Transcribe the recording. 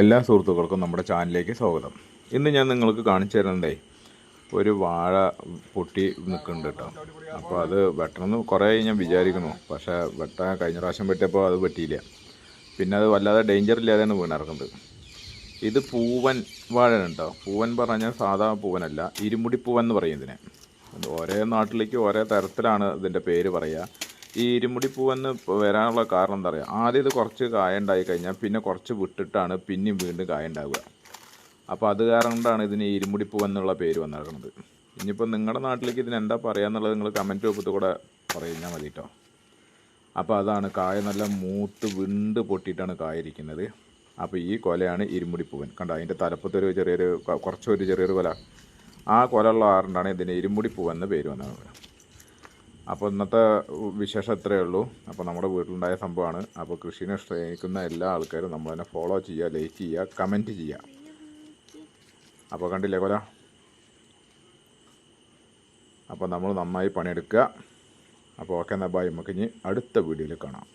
എല്ലാ സുഹൃത്തുക്കൾക്കും നമ്മുടെ ചാനലിലേക്ക് സ്വാഗതം. ഇന്ന് ഞാൻ നിങ്ങൾക്ക് കാണിച്ചു തരുന്നതേ ഒരു വാഴ പൊട്ടി നിൽക്കുന്നുണ്ട് കേട്ടോ. അപ്പോൾ അത് വെട്ടണമെന്ന് കുറേ ഞാൻ വിചാരിക്കുന്നു. പക്ഷേ വെട്ടാൻ കഴിഞ്ഞ പ്രാവശ്യം വെട്ടിയപ്പോൾ അത് വെട്ടിയില്ല. പിന്നെ അത് വല്ലാതെ ഡേഞ്ചർ ഇല്ലാതെയാണ് വീണിറക്കുന്നത് ഇത് പൂവൻ വാഴ കേട്ടോ. പൂവൻ പറഞ്ഞാൽ സാധാ പൂവനല്ല ഇരുമുടി പൂവൻ എന്ന് പറയും ഇതിനെ. ഓരോ നാട്ടിലേക്ക് ഓരോ തരത്തിലാണ് ഇതിന്റെ പേര് പറയുക. ഈ ഇരുമുടി പൂവെന്ന് വരാനുള്ള കാരണം എന്താ പറയുക ആദ്യം ഇത് കുറച്ച് കായ ഉണ്ടായി കഴിഞ്ഞാൽ പിന്നെ കുറച്ച് വിട്ടിട്ടാണ് പിന്നെയും വീണ്ടും കായ ഉണ്ടാവുക അപ്പോൾ അത് കാരണം കൊണ്ടാണ് ഇതിന് ഇരുമുടി പൂവെന്നുള്ള പേര് വന്നിരിക്കുന്നത് ഇനിയിപ്പോൾ നിങ്ങളുടെ നാട്ടിലേക്ക് ഇതിന് എന്താ പറയുക എന്നുള്ളത് നിങ്ങൾ കമന്റ് രൂപത്തിൽ കൂടെ പറഞ്ഞാൽ മതി കേട്ടോ അപ്പോൾ അതാണ് കായ നല്ല മൂത്ത് വിണ്ട് പൊട്ടിയിട്ടാണ് കായ ഇരിക്കുന്നത്. അപ്പോൾ ഈ കൊലയാണ് ഇരുമുടി പൂവൻ കണ്ടോ അതിന്റെ തലപ്പത്തൊരു ചെറിയൊരു കുറച്ചൊരു ചെറിയൊരു കൊല. ആ കൊല ഉള്ള ആറിനാണ് ഇതിന് ഇരുമുടി പൂവെന്ന് പേര് വന്നത്. അപ്പോൾ ഇന്നത്തെ വിശേഷം ഇത്രയേ ഉള്ളൂ. അപ്പോൾ നമ്മുടെ വീട്ടിലുണ്ടായ സംഭവമാണ്. അപ്പോൾ കൃഷിനെ സ്നേഹിക്കുന്ന എല്ലാ ആൾക്കാരും നമ്മൾ തന്നെ ഫോളോ ചെയ്യുക ലൈക്ക് ചെയ്യുക കമന്റ് ചെയ്യുക. അപ്പോൾ കണ്ടില്ലേ കൊല? അപ്പോൾ നമ്മൾ നന്നായി പണിയെടുക്കുക. അപ്പോൾ ഓക്കെ എന്നാൽ ബായ് നമുക്ക് ഇനി അടുത്ത വീഡിയോയിൽ കാണാം.